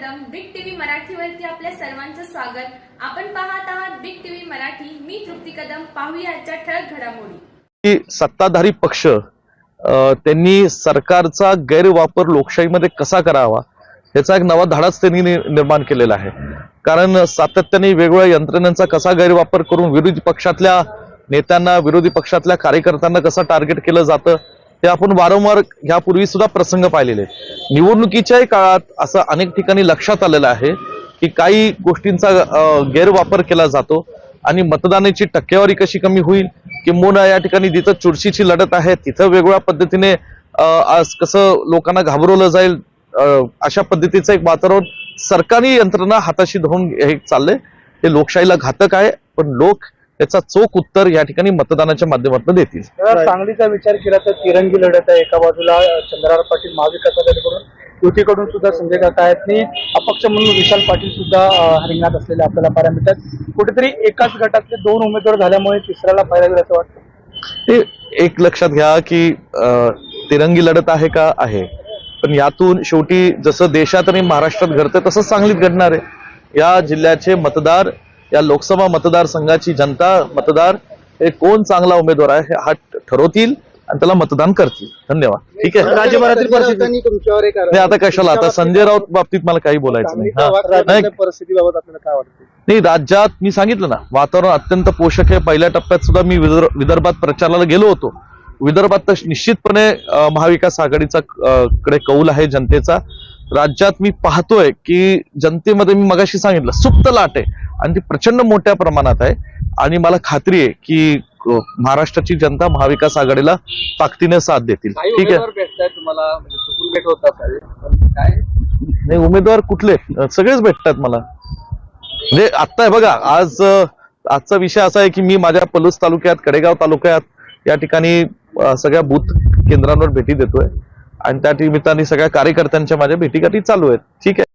मराठीवरती आपल्या सर्वांचं स्वागत. आपण पाहत आहात बिग टीव्ही मराठी. मी तृप्ती कदम. पाहूया आजच्या ठळक घडामोडी. सत्ताधारी पक्ष त्यांनी सरकारचा गैरवापर लोकशाहीमध्ये कसा करावा याचा एक नवा धडाच त्यांनी निर्माण केलेला आहे. कारण सातत्याने वेगवेगळ्या यंत्रणेचा कसा गैरवापर करून विरोधी पक्षातल्या नेत्यांना विरोधी पक्षातल्या कार्यकर्त्यांना कसं टार्गेट केलं जातं ते आपण वारंवार यापूर्वी सुद्धा प्रसंग पाहिलेले. निवडणुकीच्याही काळात असं अनेक ठिकाणी लक्षात आलेलं आहे की काही गोष्टींचा गैरवापर केला जातो आणि मतदानाची टक्केवारी कशी कमी होईल किंबहुना या ठिकाणी जिथं चुरशीची लढत आहे तिथं वेगवेगळ्या पद्धतीने आज कसं लोकांना घाबरवलं जाईल अशा पद्धतीचं एक वातावरण सरकारी यंत्रणा हाताशी धरून हे चाललंय. हे लोकशाहीला घातक आहे पण लोक याचा चोख उत्तर या ठिकाणी मतदानाच्या माध्यमातून देतील. सांगलीचा विचार केला तर तिरंगी लढत आहे एका बाजूला चंद्रराव पाटील महाविकास आघाडीकडून युतीकडून सुद्धा संजय काका आहेत आणि अपक्ष म्हणून विशाल पाटील सुद्धा रिंगणात असलेले आपल्याला पाहायला मिळतात. कुठेतरी एकाच गटातले दोन उमेदवार झाल्यामुळे तिसऱ्याला पाहायला गेलं असं वाटतं. एक लक्षात घ्या की तिरंगी लढत आहे का? आहे. पण यातून शेवटी जसं देशात आणि महाराष्ट्रात घडतं तसंच सांगलीत घडणार आहे. या जिल्ह्याचे मतदार या लोकसभा मतदारसंघाची जनता मतदार हे कोण चांगला उमेदवार आहे हे हा ठरवतील आणि त्याला मतदान करतील. धन्यवाद. ठीक आहे? राज्यभरातील परिस्थिती तुमच्यावर एक नाही आता कशाला? आता संजय राऊत बाबतीत मला काही बोलायचं नाही. हा. परिस्थितीबाबत आपल्याला काय वाटतं? नाही राज्यात मी सांगितलं ना वातावरण अत्यंत पोषक आहे. पहिल्या टप्प्यात सुद्धा मी विदर्- विदर्भात प्रचाराला गेलो होतो. विदर्भात तर निश्चितपणे महाविकास आघाडीचा कडे कौल आहे जनतेचा. राज्यात मी पाहतोय की जनतेमध्ये मी मगाशी सांगितलं सुप्त लाट आहे. आणि ती प्रचंड मोठ्या प्रमाणात आहे. आणि मला खात्री आहे की महाराष्ट्राची जनता महाविकास आघाडीला ताकदीने साथ देतील. ठीक आहे? तुम्हाला? म्हणजे उमेदवार कुठले? सगळेच भेटतात मला. म्हणजे आत्ता आहे बघा आज आजचा विषय असा आहे की मी माझ्या पलूस तालुक्यात कडेगाव तालुक्यात या ठिकाणी सगळ्या बूथ केंद्रांवर भेटी देतोय. आणि त्या निमित्ताने सगळ्या कार्यकर्त्यांच्या माझ्या भेटीगाठी चालू आहेत. ठीक आहे?